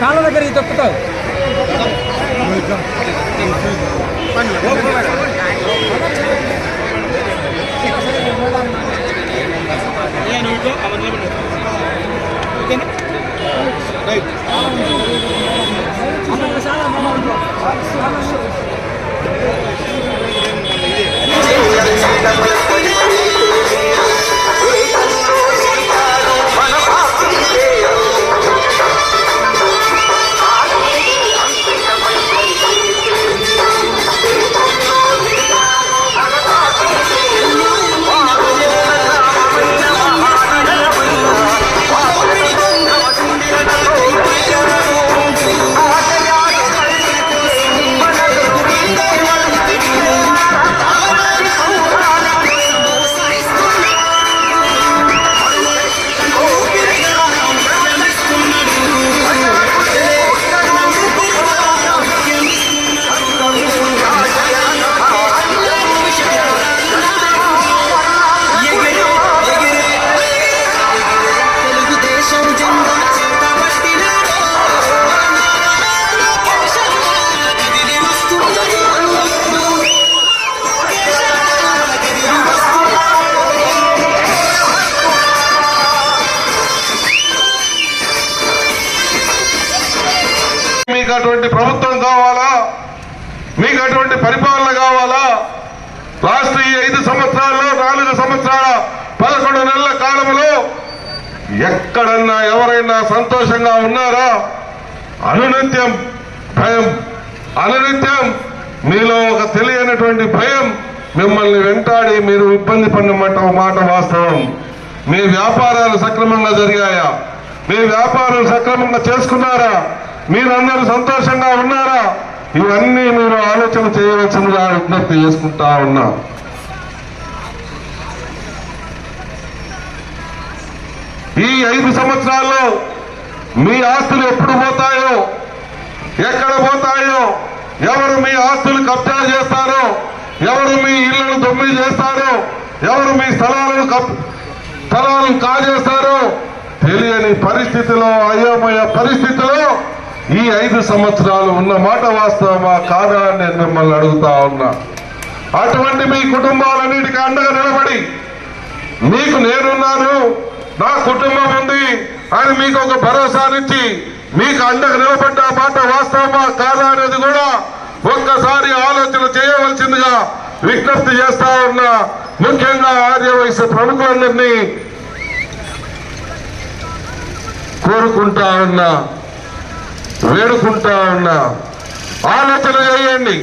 కాళ్ళ దగ్గరికి తొక్కుతావు. మీకు అటువంటి ప్రభుత్వం కావాలా? మీకు అటువంటి పరిపాలన కావాలా? లాస్ట్ ఈ ఐదు సంవత్సరాల్లో నాలుగు సంవత్సరాల పదకొండు నెలల కాలంలో ఎక్కడన్నా ఎవరైనా సంతోషంగా ఉన్నారా? అనునిత్యం భయం అనునిత్యం మీలో ఒక తెలియనటువంటి భయం మిమ్మల్ని వెంటాడి మీరు ఇబ్బంది పడినమాట మాట మాట వాస్తవం. మీ వ్యాపారాలు సక్రమంగా జరిగాయా? మీ వ్యాపారాలు సక్రమంగా చేసుకున్నారా? మీరందరూ సంతోషంగా ఉన్నారా? ఇవన్నీ మీరు ఆలోచన చేయవలసిందిగా విజ్ఞప్తి చేసుకుంటా ఉన్నా. ఈ ఐదు సంవత్సరాల్లో మీ ఆస్తులు ఎప్పుడు పోతాయో ఎక్కడ పోతాయో ఎవరు మీ ఆస్తులు కబ్జా చేస్తారో ఎవరు మీ ఇళ్ళను దొమ్మి చేస్తారో ఎవరు మీ స్థలాలను స్థలాలను కాజేస్తారో తెలియని పరిస్థితిలో అయోమయ పరిస్థితిలో ఈ ఐదు సంవత్సరాలు ఉన్న మాట వాస్తవమా? కాదా అని నేను మిమ్మల్ని అడుగుతా ఉన్నా. అటువంటి మీ కుటుంబాలన్నిటికీ అండగా నిలబడి మీకు నేనున్నాను నా కుటుంబం ఉంది అని మీకు ఒక భరోసానిచ్చి మీకు అండగా నిలబడ్డ మాట వాస్తవమా? కాదా అనేది కూడా ఒక్కసారి ఆలోచన చేయవలసిందిగా విజ్ఞప్తి చేస్తా ఉన్నా. ముఖ్యంగా ఆర్యవయసు ప్రముఖులందరినీ కోరుకుంటా ఉన్నా. వేడుకుంటా ఉన్నా ఆలోచన చేయండి.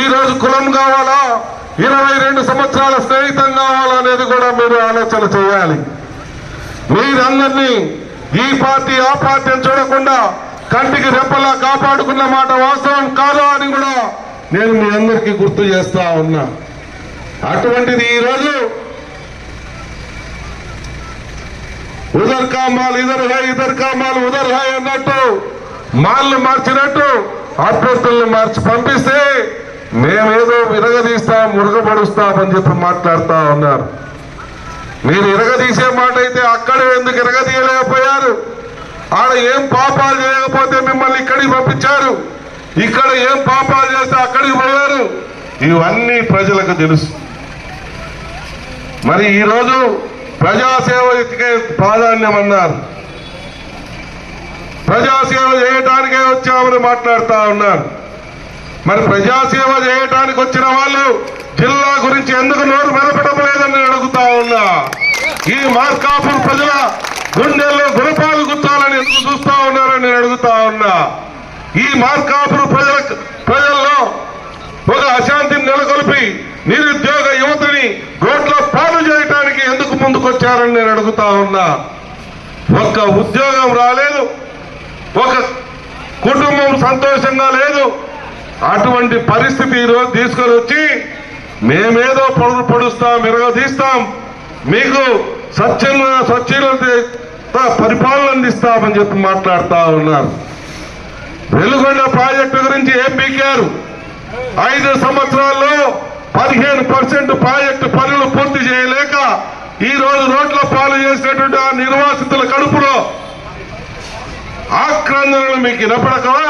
ఈ రోజు కులం కావాలా? ఇరవై రెండు సంవత్సరాల స్నేహితం కావాలనేది కూడా మీరు ఆలోచన చేయాలి. మీరందరినీ ఈ పార్టీ ఆ పార్టీ అని చూడకుండా కంటికి రెప్పలా కాపాడుకున్న మాట వాస్తవం కాదు అని కూడా నేను మీ అందరికీ గుర్తు చేస్తా ఉన్నా. అటువంటిది ఈ రోజు ఉదర్ కామాలు ఇదర్ హై ఇదర్ కామాలు ఉదర్ హై అన్నట్టు మాల్ని మార్చినట్టు అభ్యర్థులను మార్చి పంపిస్తే మేమేదో విరగదీస్తాం మురగబడుస్తామని చెప్పి మాట్లాడుతా ఉన్నారు. మీరు ఇరగదీసే మాట అయితే అక్కడ ఎందుకు ఇరగదీయలేకపోయారు? ఆడ ఏం పాపాలు చేయకపోతే మిమ్మల్ని ఇక్కడికి పంపించారు? ఇక్కడ ఏం పాపాలు చేస్తే అక్కడికి పోయారు? ఇవన్నీ ప్రజలకు తెలుసు. మరి ఈరోజు ప్రజాసేవకే ప్రాధాన్యం అన్నారు. ప్రజాసేవ చేయటానికే వచ్చామని మాట్లాడుతూ ఉన్నారు. మరి ప్రజాసేవ చేయటానికి వచ్చిన వాళ్ళు జిల్లా గురించి ఎందుకు నోరు మెదపడం లేదని అడుగుతా ఉన్నా. ఈ మార్కాపూర్ ప్రజల గుండెల్లో గుణపాలు గుత్తాలని ఎందుకు చూస్తా ఉన్నారని నేను అడుగుతా ఉన్నా. ఈ మార్కాపూర్ ప్రజల ప్రజల్లో ఒక అశాంతిని నెలకొల్పి నిరుద్యోగ యువతని రోడ్ల పాలు చేయటానికి ఎందుకు ముందుకొచ్చారని నేను అడుగుతా ఉన్నా. ఒక్క ఉద్యోగం రాలేదు ఒక కుటుంబం సంతోషంగా లేదు. అటువంటి పరిస్థితి ఈరోజు తీసుకొని వచ్చి మేమేదో పొడు పొడుస్తాం విరగదీస్తాం. మీకు స్వచ్ఛంద స్వచ్ఛత పరిపాలన అందిస్తామని చెప్పి మాట్లాడుతూ ఉన్నారు. వెలుగొండ ప్రాజెక్టు గురించి ఏం పీకారు? ఐదు సంవత్సరాల్లో పదిహేను పర్సెంట్ ప్రాజెక్టు పనులు పూర్తి చేయలేక ఈ రోజు రోడ్ల పాలు చేసినటువంటి ఆ నిర్వాసితుల కడుపులో ఆక్రందనలు మీకు వినపడకవా?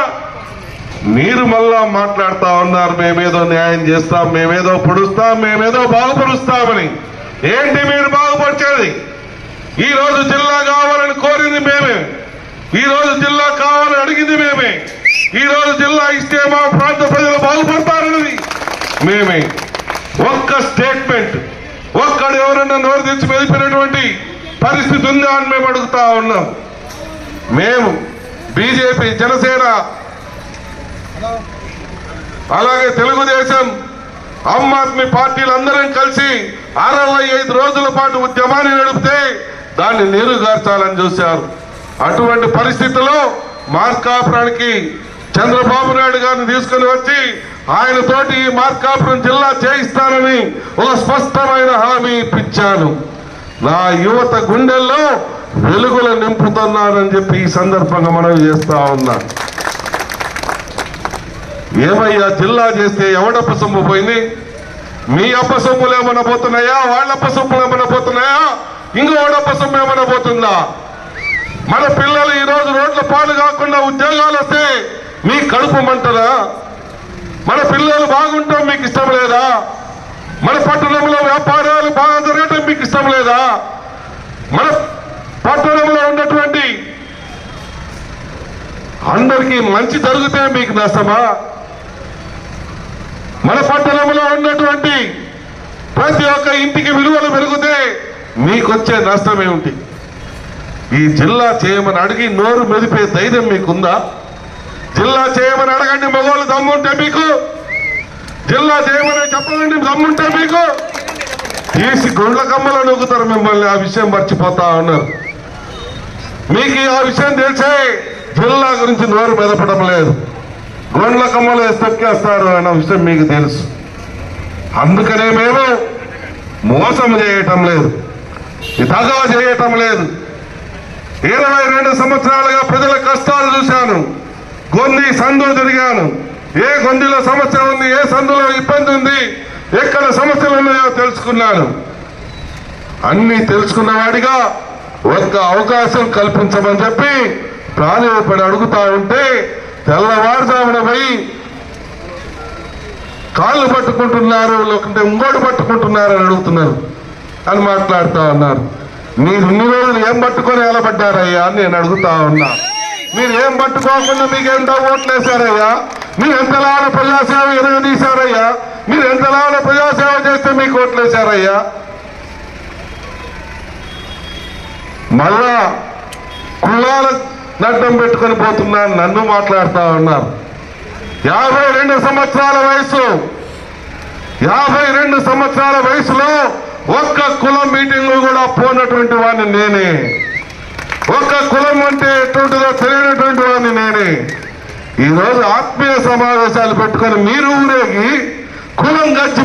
మీరు మళ్ళా మాట్లాడుతా ఉన్నారు మేమేదో న్యాయం చేస్తాం మేమేదో పొడుస్తాం మేమేదో బాగుపరుస్తామని. ఏంటి మీరు బాగుపరిచేది? ఈ రోజు జిల్లా కావాలని కోరింది మేమే. ఈ రోజు జిల్లా కావాలని అడిగింది మేమే. ఈ రోజు జిల్లా ఇస్తే మా ప్రాంత ప్రజలు బాగుపడతారన్నది మేమే. ఒక్క స్టేట్మెంట్ ఒక్కడు ఎవరన్నా నోరు తెచ్చి మెదిపినటువంటి పరిస్థితి ఉందా అని మేము అడుగుతా ఉన్నాం. మేము బీజేపీ జనసేన. అలాగే తెలుగుదేశం ఆమ్ ఆద్మీ పార్టీలందరం కలిసి అరవై ఐదు రోజుల పాటు ఉద్యమాన్ని నడిపితే దాన్ని నీరుగార్చాలని చూశారు. అటువంటి పరిస్థితుల్లో మార్కాపురానికి చంద్రబాబు నాయుడు గారిని తీసుకుని వచ్చి ఆయనతోటి ఈ మార్కాపురం జిల్లా చేయిస్తానని ఒక స్పష్టమైన హామీ ఇప్పించాను. నా యువత గుండెల్లో వెలుగుల నింపుతున్నారని చెప్పి ఈ సందర్భంగా మనం చేస్తా ఉన్నా. ఏమయ్యా జిల్లా చేస్తే ఎవడప్ప సొమ్ము పోయింది? మీ అప్ప సొమ్ములు ఏమైనా పోతున్నాయా? వాళ్ళప్ప సొమ్ములు ఏమైనా పోతున్నాయా? ఇంకోడప్ప సొమ్ము ఏమైనా పోతుందా? మన పిల్లలు ఈరోజు రోడ్ల పాలు కాకుండా ఉద్యోగాలు వస్తే మీ కడుపు మంటరా మన పిల్లలు బాగుంటాం మీకు ఇష్టం లేదా? మన పట్టణంలో వ్యాపారాలు బాగా జరగటం మీకు ఇష్టం లేదా? మన పట్టణంలో ఉన్నటువంటి అందరికీ మంచి జరిగితే మీకు నష్టమా? మన పట్టణంలో ఉన్నటువంటి ప్రతి ఒక్క ఇంటికి విలువలు పెరిగితే మీకొచ్చే నష్టం ఏమిటి ఈ జిల్లా చేయమని అడిగి నోరు మెదిపే ధైర్యం మీకుందా? జిల్లా చేయమని అడగండి మగవాళ్ళు దమ్ముంటే మీకు? జిల్లా చేయమని చెప్పండి దమ్ముంటే మీకు? తీసి గుండ్ల కమ్మలో నొక్కుతారు మిమ్మల్ని ఆ విషయం మర్చిపోతా ఉన్నారు. మీకు ఆ విషయం తెలిసే జిల్లా గురించి నోరు మెదపడం లేదు. గొండ్ల కమ్మలు వేసి తొక్కేస్తారు అన్న విషయం మీకు తెలుసు. అందుకనే మేము మోసం చేయటం లేదు. దగా చేయటం లేదు. ఇరవై రెండు సంవత్సరాలుగా ప్రజల కష్టాలు చూశాను. గొంది సందులు తిరిగాను. ఏ గొందిలో సమస్య ఉంది ఏ సందులో ఇబ్బంది ఉంది ఎక్కడ సమస్యలు ఉన్నాయో తెలుసుకున్నాను. అన్ని తెలుసుకున్న వాడిగా ఒక్క అవకాశం కల్పించమని చెప్పి ప్రాణపడి అడుగుతా ఉంటే తెల్లవారుజామున పోయి కాళ్ళు పట్టుకుంటున్నారు లేకుంటే ఇంకోటి పట్టుకుంటున్నారు అని అడుగుతున్నారు. అని మాట్లాడుతా ఉన్నారు. మీరు ఇన్ని రోజులు ఏం పట్టుకొని నిలబడ్డారయ్యా అని నేను అడుగుతా ఉన్నా. మీరు ఏం పట్టుకోకుండా మీకు ఎంత ఓట్లు వేశారయ్యా? మీరు ఎంతలాన ప్రజాసేవ ఎరగదీశారయ్యా మీరు ఎంతలాన ప్రజాసేవ చేస్తే మీకు ఓట్లు వేశారయ్యా? మళ్ళా కులాల నడ్డం పెట్టుకొని పోతున్నాను నన్ను మాట్లాడుతా ఉన్నారు. యాభై రెండు సంవత్సరాల వయసు. యాభై రెండు సంవత్సరాల వయసులో ఒక్క కులం మీటింగ్ కూడా పోనటువంటి వాడిని నేనే. ఒక్క కులం అంటే ఎటువంటిదో తెలియనటువంటి వాడిని నేనే. ఈరోజు ఆత్మీయ సమావేశాలు పెట్టుకొని మీరు ఊరేగి కులం గచ్చి